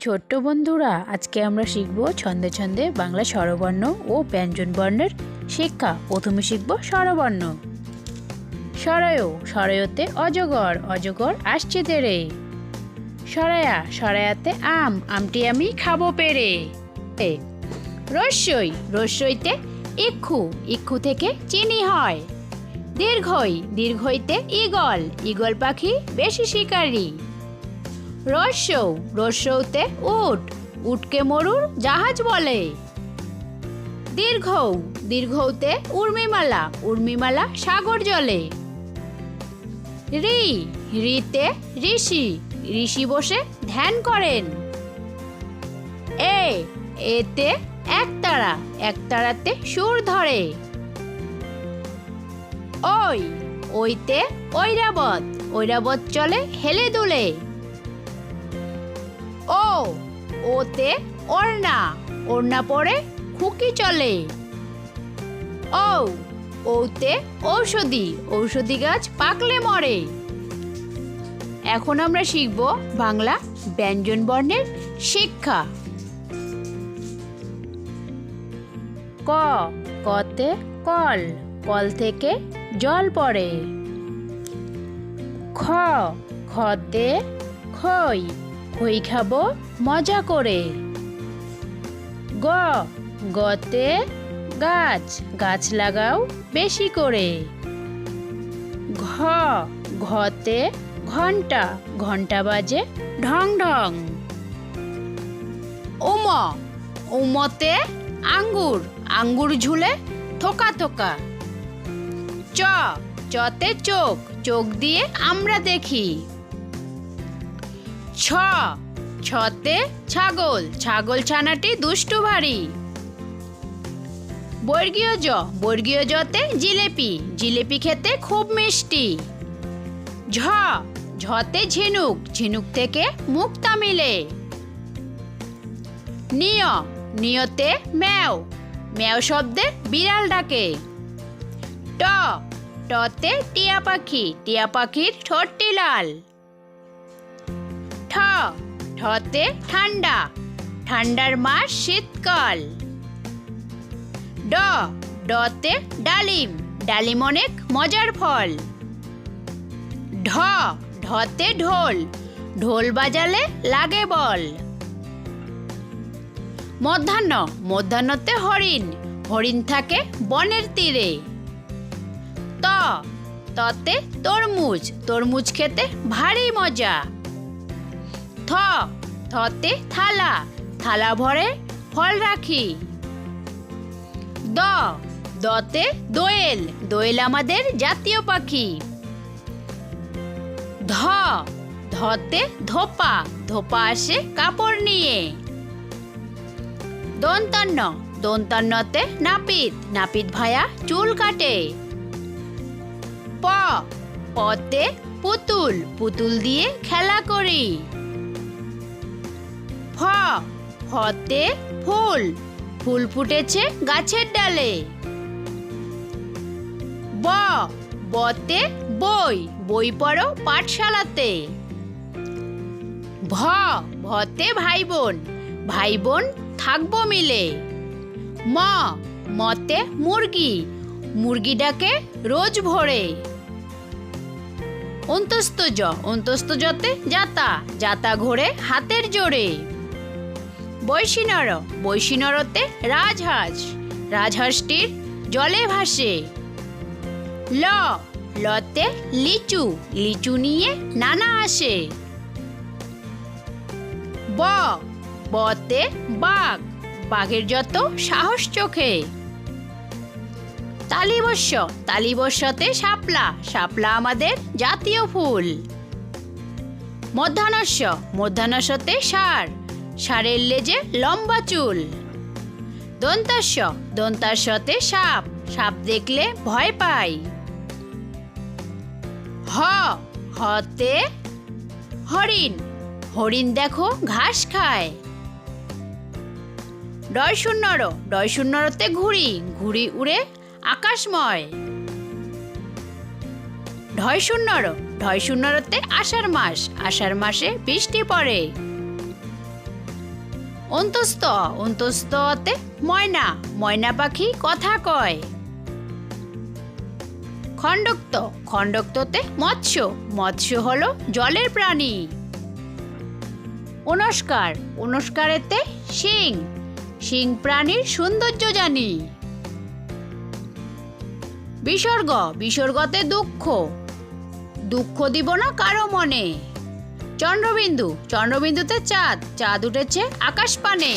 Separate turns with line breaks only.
ছোট্ট বন্ধুরা, আজকে আমরা শিখব ছন্দে ছন্দে বাংলা স্বরবর্ণ ও ব্যঞ্জন বর্ণের শিক্ষা। প্রথমে শিখব স্বরবর্ণ। সরয় সরয়তে অজগর অজগর আসছে তেরে। সরায়া সরায়াতে আম, আমটি আমি খাব পেরে। রস্যই, রস্যইতে ইক্ষু ইক্ষু থেকে চিনি হয়। দীর্ঘই, দীর্ঘইতে ইগল ইগল পাখি বেশি শিকারী। রস্যৌ রস্যৌতে উট, উটকে মরুর জাহাজ বলে। দীর্ঘৌ দীর্ঘৌতে উর্মিমালা উর্মিমালা সাগর জলে। রি, রিতে ঋষি ঋষি বসে ধ্যান করেন। এ, এতে একতারা, একতারাতে সুর ধরে। ওই, ওইতে ঐরাবত ঐরাবত চলে হেলে দুলে। ওতে ওড়না ওড়না পরে খুকি চলে। ও, ওতে ঔষধি ঔষধি গাছ পাকলে মরে। এখন আমরা শিখব বাংলা ব্যঞ্জন বর্ণের শিক্ষা। ক, কতে কল কল থেকে জল পড়ে। খ, খতে খই। খই খাব মজা করে। গ, গতে গাছ গাছ লাগাও বেশি করে। ঘ, ঘতে ঘণ্টা ঘণ্টা বাজে ঢং ঢং। উম, উমতে আঙ্গুর আঙ্গুর ঝুলে থোকা থোকা। চ, চতে চোখ চোখ দিয়ে আমরা দেখি। ছ। ছতে ছাগল। ছাগল ছানাটি দুষ্টু ভারী। বর্গীয় জ। বর্গীয় জতে জিলেপি। জিলেপি খেতে খুব মিষ্টি। ঝ। ঝতে ঝিনুক। ঝিনুক থেকে মুক্তা মিলে। নিয় নিয়তে ম্যাও। ম্যাও শব্দে বিড়াল ডাকে। ট। টতে টিয়া পাখি। টিয়া পাখির ঠোঁটটি লাল। ঠতে ঠান্ডা। ঠান্ডার মাস শীতকাল। ড, ডতে ডালিম। ডালিম অনেক মজার ফল। ঢ ঢতে ঢোল। ঢোল বাজালে লাগে বল। মধ্যাহ্ন, মধ্যাহ্নতে হরিণ। হরিণ থাকে বনের তীরে। ত, ততে তরমুজ। তরমুজ খেতে ভারী মজা। থ, থতে থালা থালা ভরে ফল রাখি। দ, দতে দোয়েল দোয়েল আমাদের জাতীয় পাখি। ধ, ধতে ধোপা ধোপা আসে কাপড় নিয়ে। দন্তান্ন, দন্তান্নতে নাপিত নাপিত ভায়া চুল কাটে। প, পতে পুতুল পুতুল দিয়ে খেলা করি। ফ ফুল। ফুল ফুটেছে গাছের ডালে। ব, বতে বই। বই পড়ো পাঠশালাতে। ভ, ভতে ভাই বোন ভাই বোন থাকব মিলে। ম, মতে মুরগি। মুরগিটাকে রোজ ভোরে। অন্তস্ত জ যাতা। যাতা ঘোরে হাতের জোরে। বৈশিনর, বৈশিনরতে রাজহাঁস। রাজহাঁসটির জলে ভাসে। ল, লতে লিচু লিচু নিয়ে নানা আসে। ব, বতে বাঘ, বাঘের যত সাহস চোখে। তালিবস্য, তালিবস্যতে শাপলা শাপলা আমাদের জাতীয় ফুল। মধ্যাহ্নস্য, মধ্যাহ্নস্যতে সার। সারের লেজে লম্বা চুল। দন্তাস্য, দন্তাস্যতে সাপ। সাপ দেখলে ভয় পাই হ, হতে হরিণ। হরিণ দেখো ঘাস খায়। ডয় শূন্যর ডয় শূন্যরতে ঘুড়ি। ঘুড়ি উড়ে আকাশময়। ঢয় শূন্যর ঢয় শূন্যরতে আষাঢ় মাস। আষাঢ় মাসে বৃষ্টি পড়ে। অন্তস্ত অন্তস্ততে ময়না ময়না পাখি কথা কয়। খণ্ডক্ত, খণ্ডক্ততে মৎস্য মৎস্য হলো জলের প্রাণী। অনুষ্কার, অনুষ্কারেতে সিং সিং প্রাণীর সৌন্দর্য জানি। বিসর্গ, বিসর্গতে দুঃখ। দুঃখ দিব না কারও মনে। চন্দ্রবিন্দু। চন্দ্রবিন্দুতে চাঁদ। চাঁদ উঠেছে আকাশ পানে